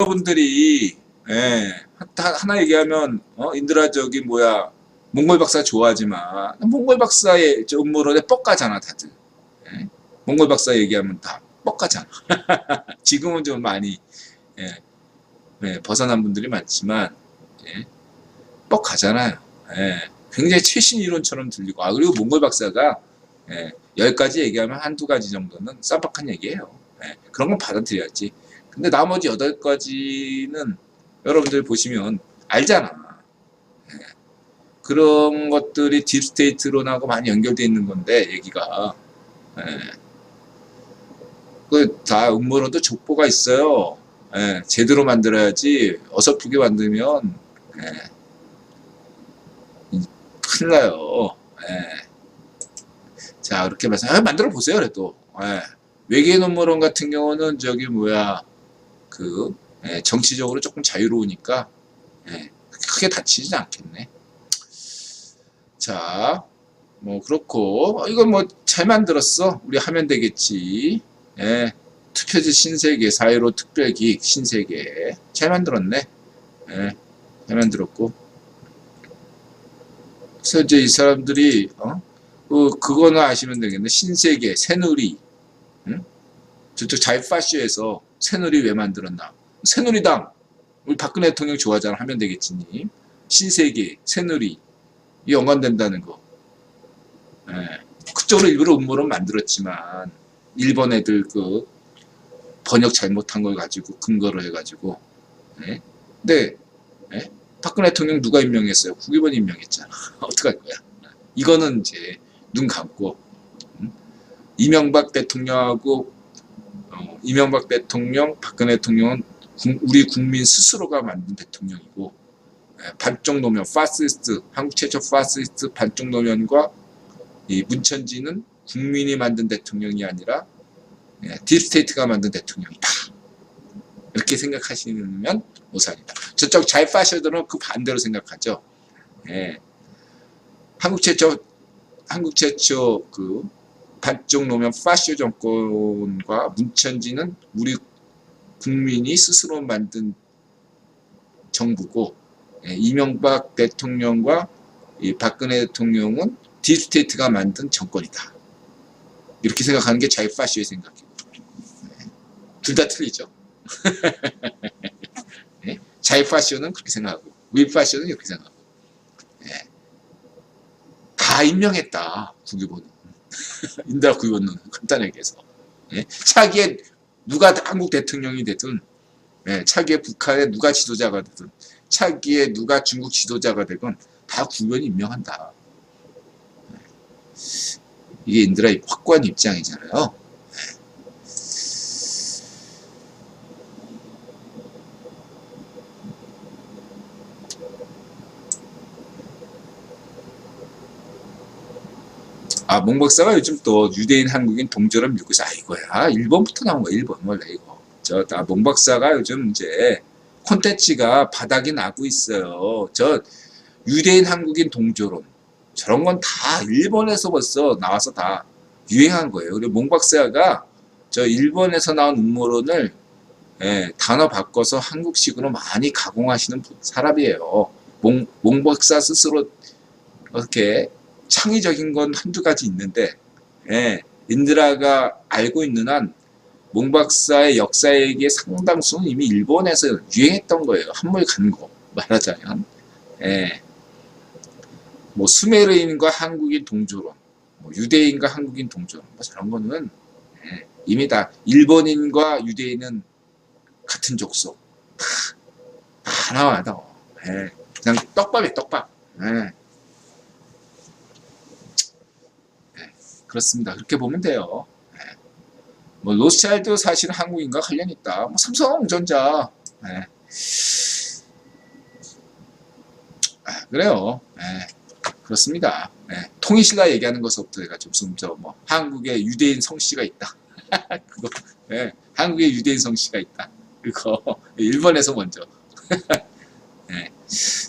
여러분들이 예, 하- 하나 얘기하면 어, 인드라 저기 뭐야 몽골 박사 좋아하지만 몽골 박사의 저 음모론에 뻑가잖아 다들. 예. 몽골 박사 얘기하면 다 뻑가잖아. 지금은 좀 많이 예, 예, 벗어난 분들이 많지만 예, 뻑가잖아요. 예, 굉장히 최신 이론처럼 들리고 아 그리고 몽골 박사가 예, 열 가지 얘기하면 한두 가지 정도는 쌈박한 얘기예요. 예, 그런 건 받아들여야지. 근데 나머지 여덟 가지는 여러분들 보시면 알잖아. 예. 그런 것들이 딥스테이트론하고 많이 연결돼 있는 건데 얘기가 그다 음모론도 족보가 있어요. 예, 제대로 만들어야지 어설프게 만들면 예, 이- 큰일 나요. 예. 자 그렇게 말씀 아, 만들어 보세요 그래도 예. 외계인 음모론 같은 경우는 저기 뭐야 그 예, 정치적으로 조금 자유로우니까 예, 크게 다치지 않겠네. 자, 뭐 그렇고 어, 이건 뭐잘 만들었어. 우리 하면 되겠지. 예, 투표지 신세계 사회로 특별기획 신세계 잘 만들었네. 예, 잘 만들었고. 그래서 이제 이 사람들이 어, 그 그거는 아시면 되겠네. 신세계 새누리, 응? 저쪽 자유파시에서 새누리 왜 만들었나? 새누리당 우리 박근혜 대통령 좋아하잖아 하면 되겠지님 신세계 새누리 이 연관된다는 거 예. 그쪽으로 일부러 음모론 만들었지만 일본 애들 그 번역 잘못한 걸 가지고 근거로 해가지고 예. 근데 예? 박근혜 대통령 누가 임명했어요 국회의원 임명했잖아 어떡할 거야 이거는 이제 눈 감고 음? 이명박 대통령하고 어, 이명박 대통령 박근혜 대통령은 국- 우리 국민 스스로가 만든 대통령이고 예, 반쪽 노면 파시스트 한국 최초 파시스트 반쪽 노면과 이 문천지는 국민이 만든 대통령이 아니라 예, 딥스테이트가 만든 대통령이다. 이렇게 생각하시면 오산이다. 저쪽 자이파셔들은 그 반대로 생각하죠. 예, 한국 최초 한국 최초 그 반쪽 노면 파쇼 정권과 문천지는 우리 국민이 스스로 만든 정부고 예, 이명박 대통령과 이 박근혜 대통령은 딥스테이트가 만든 정권이다. 이렇게 생각하는 게 자유파시의 생각이고 둘다 틀리죠. 예? 자유파시오는 그렇게 생각하고 우파시오는 이렇게 생각하고 예. 다 임명했다 국유본은 인다 국유본은 간단하게 얘기해서 예? 차기에 누가 한국 대통령이 되든 예, 차기에 북한의 누가 지도자가 되든 차기에 누가 중국 지도자가 되건 다 국면이 임명한다. 예. 이게 인드라의 확고한 입장이잖아요. 아, 몽 박사가 요즘 또 유대인 한국인 밀고 있어. 아, 이거야. 일본부터 나온 거야, 일본. 원래 이거. 저, 나, 몽 박사가 요즘 이제 콘텐츠가 바닥이 나고 있어요. 저, 유대인 한국인 동조론. 저런 건 다 일본에서 벌써 나와서 다 유행한 거예요. 그리고 몽 박사가 저 일본에서 나온 음모론을 예, 단어 바꿔서 한국식으로 많이 가공하시는 분- 사람이에요. 몽, 몽 박사 스스로 이렇게 창의적인 건 한두 가지 있는데, 예, 인드라가 알고 있는 한, 몽 박사의 역사 얘기의 상당수는 이미 일본에서 유행했던 거예요. 한물 간 거, 말하자면. 예. 뭐, 수메르인과 한국인 동조론, 뭐 유대인과 한국인 동조론, 뭐 저런 거는, 예, 이미 다, 일본인과 유대인은 같은 족속. 다, 다 나와요, 다. 예. 그냥 떡밥이에요, 떡밥. 예. 그렇습니다. 그렇게 보면 돼요. 예. 뭐 로스차일드 사실 한국인과 관련 있다. 뭐 삼성전자. 예. 아, 그래요. 예. 그렇습니다. 예. 통일신라 얘기하는 것부터 해가지고 무슨 저뭐 한국에 유대인 성씨가 있다. 그거 예. 한국에 유대인 성씨가 있다. 그거 일본에서 먼저. 예.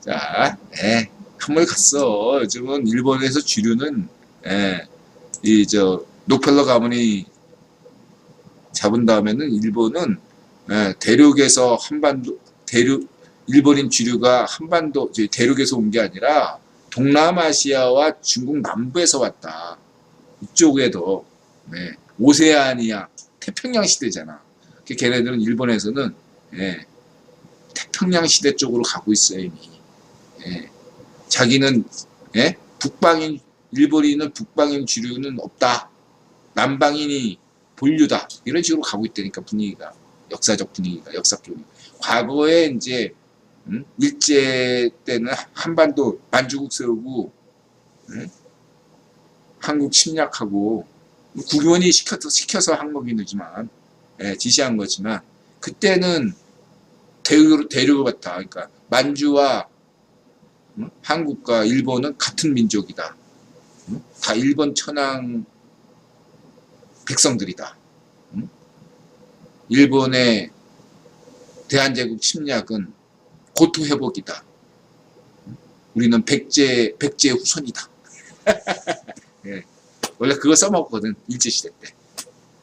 자, 예. 한물 갔어. 요즘은 일본에서 주류는 예. 이 저 록펠러 가문이 잡은 다음에는 일본은 예, 대륙에서 한반도 대륙 일본인 주류가 한반도 대륙에서 온 게 아니라 동남아시아와 중국 남부에서 왔다. 이쪽에도 네, 오세아니아 태평양 시대잖아. 그 걔네들은 일본에서는 예, 태평양 시대 쪽으로 가고 있어요 이미. 예, 자기는 예, 북방인 일본인은 북방인 주류는 없다. 남방인이 본류다. 이런 식으로 가고 있다니까 분위기가 역사적 분위기가 역사적 분위기. 과거에 이제 음? 일제 때는 한반도 만주국 세우고 음? 한국 침략하고 국원이 시켜서 시켜서 한 거긴 하지만 예, 지시한 거지만 그때는 대륙으로 대륙을 봤다. 그러니까 만주와 음? 한국과 일본은 같은 민족이다. 음? 다 일본 천황 백성들이다. 음? 일본의 대한제국 침략은 고토 회복이다. 우리는 백제 백제 후손이다. 예. 원래 그거 써먹거든 일제 시대 때.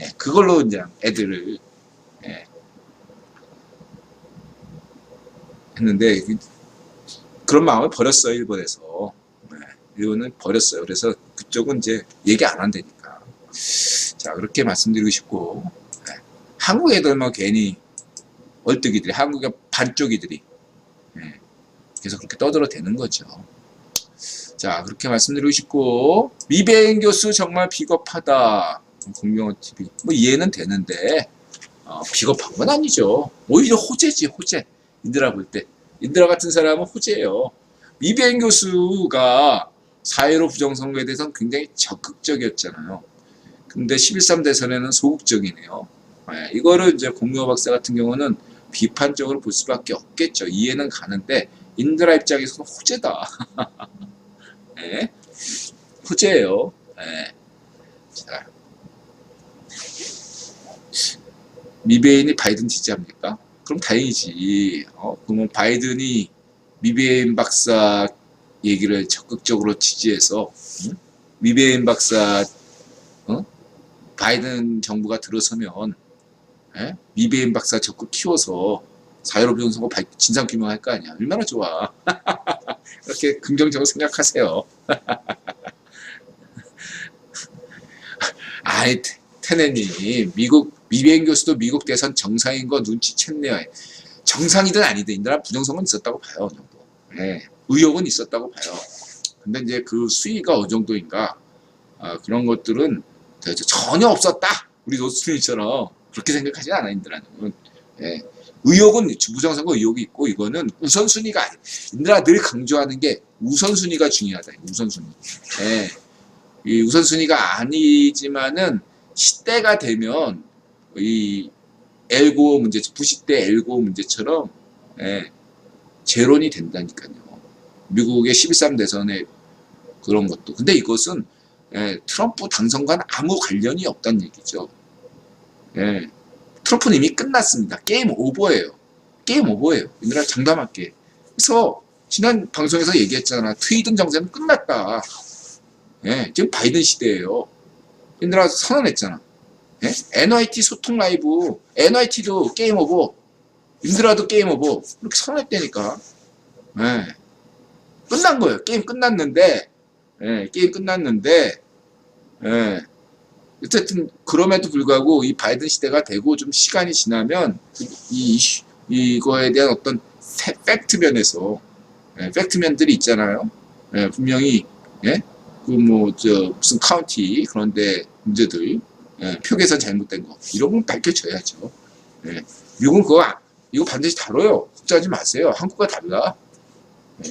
예. 그걸로 이제 애들을 예. 했는데 그- 그런 마음을 버렸어요 일본에서. 예. 일본은 버렸어요. 그래서 그쪽은 이제 얘기 안 한다니까. 자 그렇게 말씀드리고 싶고 예. 한국 애들만 괜히 얼뜨기들이 한국의 반쪽이들이 예. 계속 그렇게 떠들어 대는 거죠. 자 그렇게 말씀드리고 싶고 미배인 교수 정말 비겁하다. 공명호 TV 뭐 이해는 되는데 어, 비겁한 건 아니죠. 오히려 호재지 호재. 인드라 볼 때. 인드라 같은 사람은 호재예요. 미배인 교수가 4.15 부정선거에 대해서는 굉장히 적극적이었잖아요. 근데 11.3 대선에는 소극적이네요. 예, 이거를 이제 공묘 박사 같은 경우는 비판적으로 볼 수밖에 없겠죠. 이해는 가는데 인드라 입장에서는 호재다. 예, 호재예요. 예. 자, 미베인이 바이든 지지합니까? 그럼 다행이지. 어, 그러면 바이든이 미베인 박사 얘기를 적극적으로 지지해서 응? 미베인 박사 어? 바이든 정부가 들어서면 예? 미베인 박사 적극 키워서 4.15 부정선거 발- 진상 규명할 거 아니야. 얼마나 좋아. 이렇게 긍정적으로 생각하세요. 아이, 테- 테네님, 미국, 미비행 교수도 미국 대선 정상인 거 눈치챘네요. 정상이든 아니든 인드라 부정선거는 있었다고 봐요, 정도. 예, 의혹은 있었다고 봐요. 근데 이제 그 수위가 어느 정도인가, 아, 그런 것들은 전혀 없었다! 우리 노스트리처럼 그렇게 생각하지 않아, 인드라는. 예. 의혹은 부정선거 의혹이 있고 이거는 우선순위가 아니 인드라 늘 강조하는 게 우선순위가 중요하다. 우선순위. 예. 이 우선순위가 아니지만은 시대가 되면 이 엘고 문제, 부시 때 엘고 문제처럼 예, 재론이 된다니까요. 미국의 11.3 대선의 그런 것도. 근데 이것은 예, 트럼프 당선과는 아무 관련이 없다는 얘기죠. 예, 트럼프는 이미 끝났습니다. 게임 오버예요. 게임 오버예요. 얘들아 장담할게. 그래서 지난 방송에서 얘기했잖아. 트위든 정세는 끝났다. 예, 지금 바이든 시대예요. 얘들아 선언했잖아. 예? NYT 소통 라이브, NYT도 게임 오버, 인드라도 게임 오버 이렇게 선언했다니까. 예. 끝난 거예요. 게임 끝났는데, 예, 게임 끝났는데, 예. 어쨌든 그럼에도 불구하고 이 바이든 시대가 되고 좀 시간이 지나면 이 이슈- 이거에 대한 어떤 세- 팩트 면에서 예, 팩트 면들이 있잖아요. 예, 분명히 예? 그 뭐 저 무슨 카운티 그런데 문제들 예, 표 계산 잘못된 거 이런 건 밝혀져야죠. 예, 미국은 그거 아- 이거 반드시 다뤄요. 걱정하지 마세요. 한국과 달라. 예.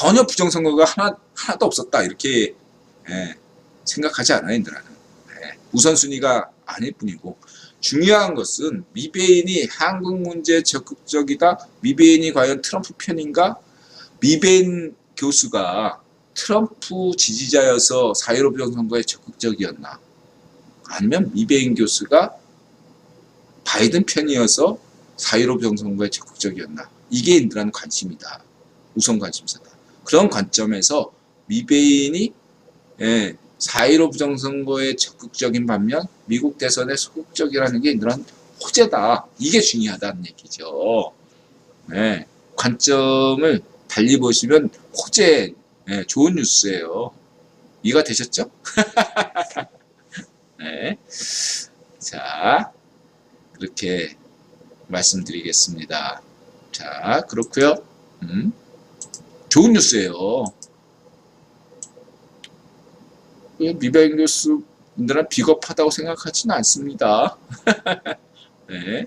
전혀 부정선거가 하나 하나도 없었다 이렇게 예, 생각하지 않아요, 인들아는. 예, 우선순위가 아닐 뿐이고 중요한 것은 미베인이 한국 문제에 적극적이다. 미베인이 과연 트럼프 편인가? 미베인 교수가 트럼프 지지자여서 4.15 부정선거에 적극적이었나? 아니면 미베인 교수가 바이든 편이어서 4.15 부정선거에 적극적이었나? 이게 인들한 관심이다. 우선 관심사다. 그런 관점에서 미베인이 예, 4.15 부정선거에 적극적인 반면 미국 대선에 소극적이라는 게 이런 호재다. 이게 중요하다는 얘기죠. 네, 관점을 달리 보시면 호재, 네, 좋은 뉴스예요. 이해가 되셨죠? 네. 자, 그렇게 말씀드리겠습니다. 자, 그렇고요. 음, 좋은 뉴스예요. 미백 뉴스 분들은 비겁하다고 생각하지는 않습니다. 네.